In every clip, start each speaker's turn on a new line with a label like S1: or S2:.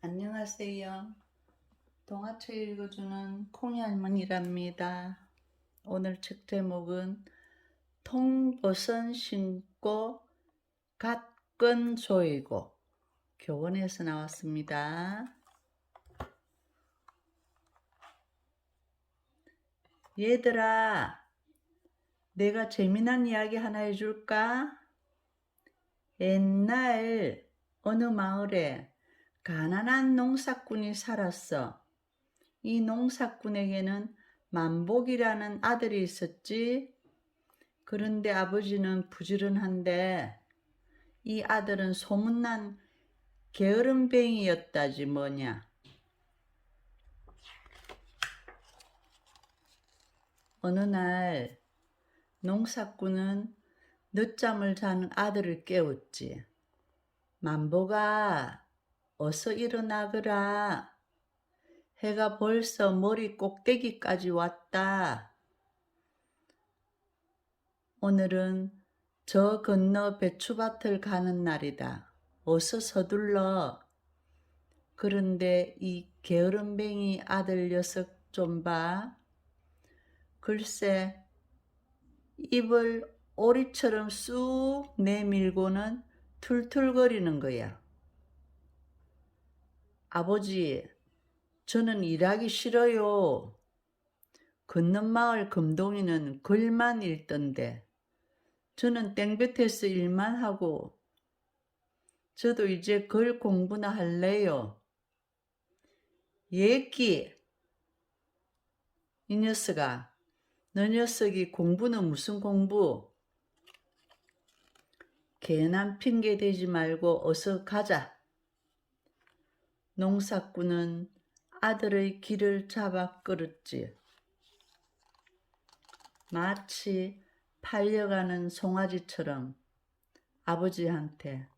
S1: 안녕하세요. 동화책 읽어주는 콩이 할머니랍니다. 오늘 책 제목은 통버선 신고 갓건 조이고 교원에서 나왔습니다. 얘들아, 내가 재미난 이야기 하나 해줄까? 옛날 어느 마을에 가난한 농사꾼이 살았어. 이 농사꾼에게는 만복이라는 아들이 있었지. 그런데 아버지는 부지런한데 이 아들은 소문난 게으름뱅이였다지 뭐냐. 어느 날 농사꾼은 늦잠을 자는 아들을 깨웠지. 만보가 어서 일어나거라. 해가 벌써 머리 꼭대기까지 왔다. 오늘은 저 건너 배추밭을 가는 날이다. 어서 서둘러. 그런데 이 게으름뱅이 아들 녀석 좀 봐. 글쎄, 입을 오리처럼 쑥 내밀고는 툴툴거리는 거야. 아버지, 저는 일하기 싫어요. 건넌 마을 금동이는 글만 읽던데, 저는 땡볕에서 일만 하고, 저도 이제 글 공부나 할래요. 얘기! 이 녀석아, 너 녀석이 공부는 무슨 공부? 괜한 핑계 대지 말고 어서 가자. 농사꾼은 아들의 길을 잡아 끌었지. 마치 팔려가는 송아지처럼 아버지한테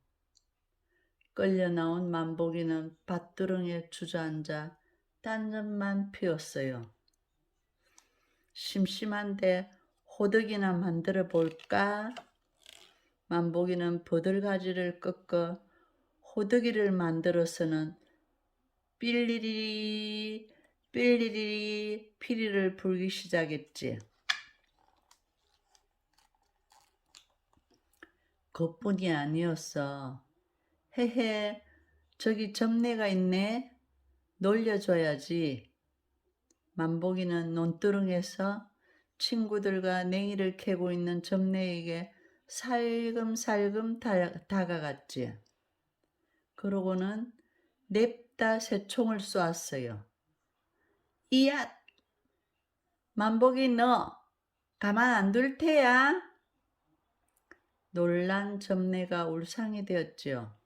S1: 끌려 나온 만복이는 밭두렁에 주저앉아 딴전만 피웠어요. 심심한데 호덕이나 만들어 볼까? 만복이는 버들가지를 꺾어 호덕이를 만들어서는 삘리리 삘리리 피리를 불기 시작했지. 그뿐이 아니었어. 헤헤, 저기 점내가 있네. 놀려줘야지. 만복이는 논두렁에서 친구들과 냉이를 캐고 있는 점내에게 살금살금 다, 다가갔지. 그러고는 냅다 새 총을 쏘았어요. 이야! 만복이 너 가만 안 둘 테야? 놀란 점내가 울상이 되었지요.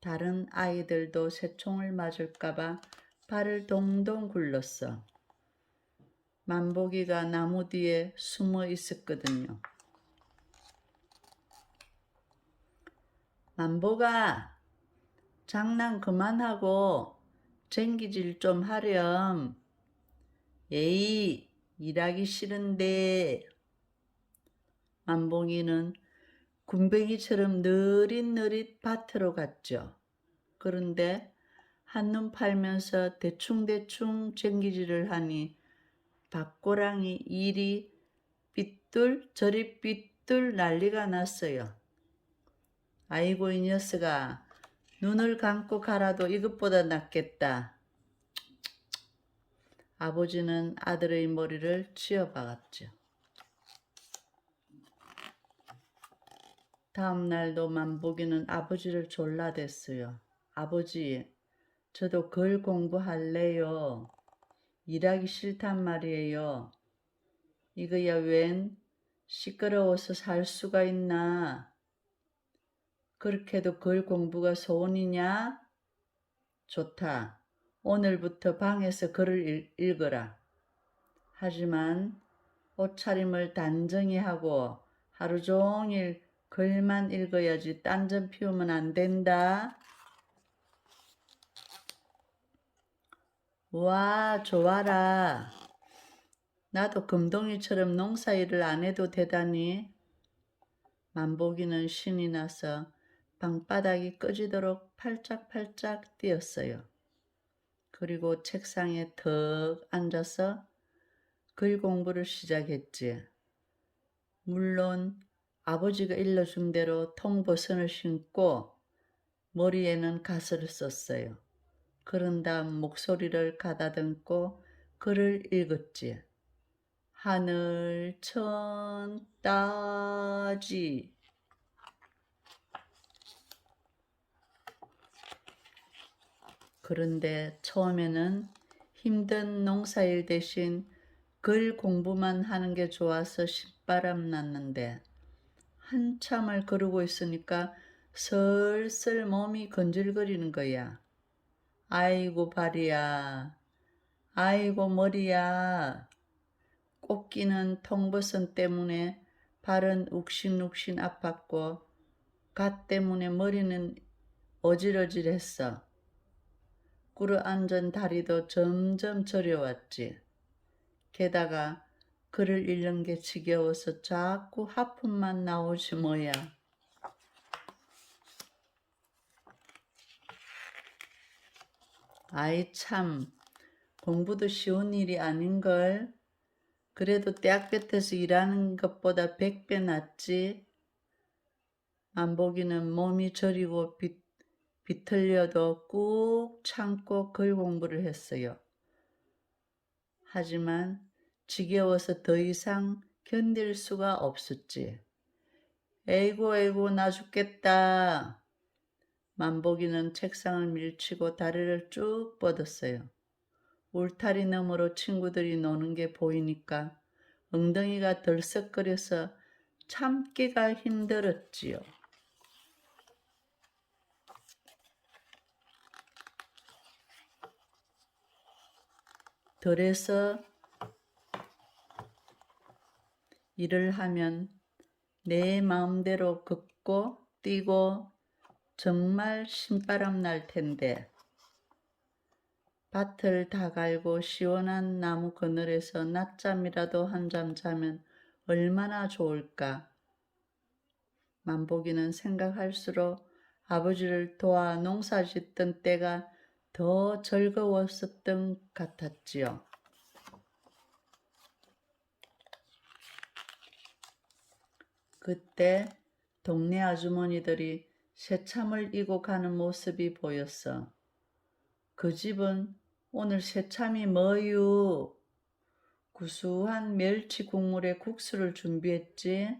S1: 다른 아이들도 새총을 맞을까봐 발을 동동 굴렀어. 만복이가 나무 뒤에 숨어 있었거든요. 만복아, 장난 그만하고 쟁기질 좀 하렴. 에이, 일하기 싫은데. 만복이는 군뱅이처럼 느릿느릿 밭으로 갔죠. 그런데 한눈 팔면서 대충대충 쟁기질을 하니 박고랑이 이리 삐뚤 저리 삐뚤 난리가 났어요. 아이고 이 녀석아 눈을 감고 가라도 이것보다 낫겠다. 아버지는 아들의 머리를 쥐어박았죠. 다음 날도 만복이는 아버지를 졸라댔어요. 아버지, 저도 글 공부할래요. 일하기 싫단 말이에요. 이거야 웬 시끄러워서 살 수가 있나? 그렇게도 글 공부가 소원이냐? 좋다. 오늘부터 방에서 글을 읽, 어라 하지만 옷차림을 단정히 하고 하루 종일 글만 읽어야지 딴전 피우면 안 된다. 와, 좋아라. 나도 금동이처럼 농사일을 안 해도 되다니. 만복이는 신이 나서 방바닥이 꺼지도록 팔짝팔짝 뛰었어요. 그리고 책상에 턱 앉아서 글 공부를 시작했지. 물론 아버지가 일러준 대로 통버선을 신고 머리에는 가설을 썼어요. 그런 다음 목소리를 가다듬고 글을 읽었지. 하늘 천 따지 그런데 처음에는 힘든 농사일 대신 글 공부만 하는 게 좋아서 신바람 났는데 한참을 그러고 있으니까 슬슬 몸이 건질거리는 거야. 아이고 발이야. 아이고 머리야. 꼽기는 통버선 때문에 발은 욱신욱신 아팠고 갓 때문에 머리는 어질어질했어. 꿇어 앉은 다리도 점점 저려왔지. 게다가 글을 읽는 게 지겨워서 자꾸 하품만 나오지 뭐야. 아이 참 공부도 쉬운 일이 아닌걸. 그래도 대학 끝에서 일하는 것보다 백배 낫지. 만복이는 몸이 저리고 비, 비틀려도 꾹 참고 글 공부를 했어요. 하지만 지겨워서 더 이상 견딜 수가 없었지. 에이고 에이고 나 죽겠다. 만복이는 책상을 밀치고 다리를 쭉 뻗었어요. 울타리 너머로 친구들이 노는 게 보이니까 엉덩이가 덜썩거려서 참기가 힘들었지요. 덜해서 일을 하면 내 마음대로 걷고 뛰고 정말 신바람 날 텐데 밭을 다 갈고 시원한 나무 그늘에서 낮잠이라도 한 잠 자면 얼마나 좋을까. 만복이는 생각할수록 아버지를 도와 농사 짓던 때가 더 즐거웠었던 같았지요. 그때 동네 아주머니들이 새참을 이고 가는 모습이 보였어. 그 집은 오늘 새참이 뭐유? 구수한 멸치 국물에 국수를 준비했지.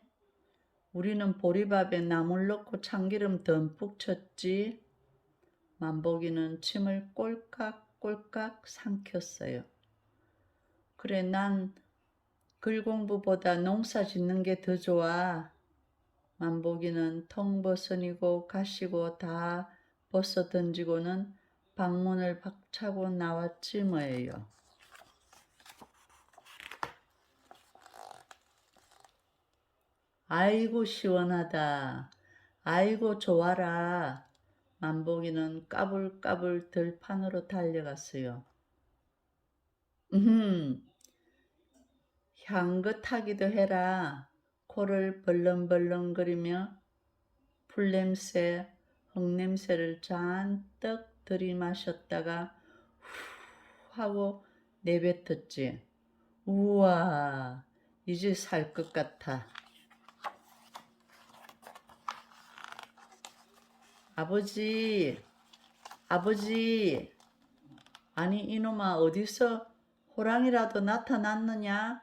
S1: 우리는 보리밥에 나물 넣고 참기름 듬뿍 쳤지. 만복이는 침을 꼴깍꼴깍 삼켰어요. 그래, 난 글 공부보다 농사 짓는 게 더 좋아. 만복이는 통버선이고 가시고 다 벗어 던지고는 방문을 박차고 나왔지 뭐예요. 아이고 시원하다. 아이고 좋아라. 만복이는 까불까불 들판으로 달려갔어요. 음, 향긋하기도 해라. 코를 벌렁벌렁거리며 풀냄새, 흙냄새를 잔뜩 들이마셨다가 후 하고 내뱉었지. 우와, 이제 살 것 같아. 아버지, 아버지, 아니 이놈아 어디서 호랑이라도 나타났느냐?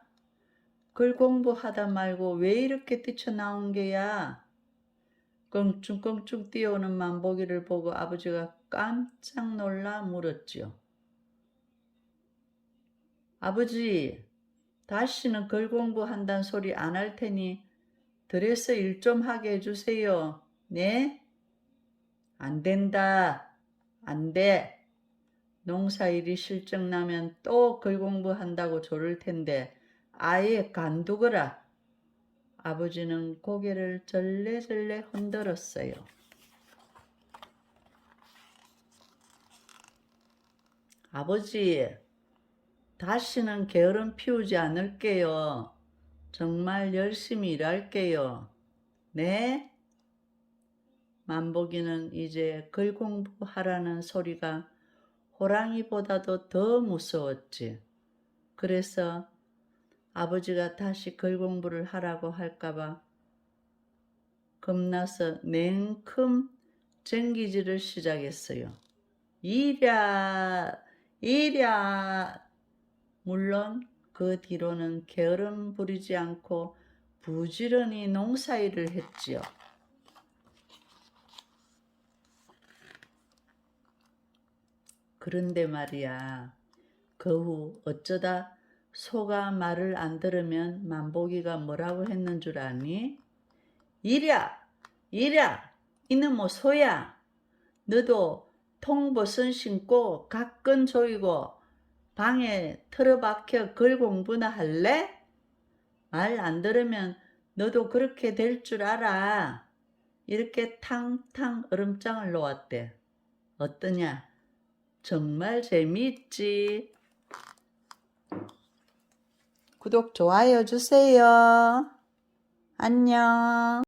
S1: 글 공부하다 말고 왜 이렇게 뛰쳐나온 게야? 껑충껑충 뛰어오는 만보기를 보고 아버지가 깜짝 놀라 물었지요. 아버지, 다시는 글 공부한다는 소리 안 할 테니 들에서 일좀 하게 해주세요. 네? 안 된다. 안 돼. 농사일이 실적나면 또 글 공부한다고 조를 텐데 아예 간두거라. 아버지는 고개를 절레절레 흔들었어요. 아버지, 다시는 게으름 피우지 않을게요. 정말 열심히 일할게요. 네? 만복이는 이제 글 공부하라는 소리가 호랑이보다도 더 무서웠지. 그래서 아버지가 다시 글 공부를 하라고 할까봐 겁나서 냉큼 쟁기질을 시작했어요. 이랴, 이랴. 물론 그 뒤로는 게으름 부리지 않고 부지런히 농사일을 했지요. 그런데 말이야, 그 후 어쩌다 소가 말을 안 들으면 만복이가 뭐라고 했는 줄 아니? 이랴, 이랴, 이놈의 소야, 너도 통벗은 신고 가끈 조이고 방에 틀어박혀 글 공부나 할래? 말 안 들으면 너도 그렇게 될 줄 알아. 이렇게 탕탕 얼음장을 놓았대. 어떠냐? 정말 재미있지? 구독, 좋아요 주세요. 안녕.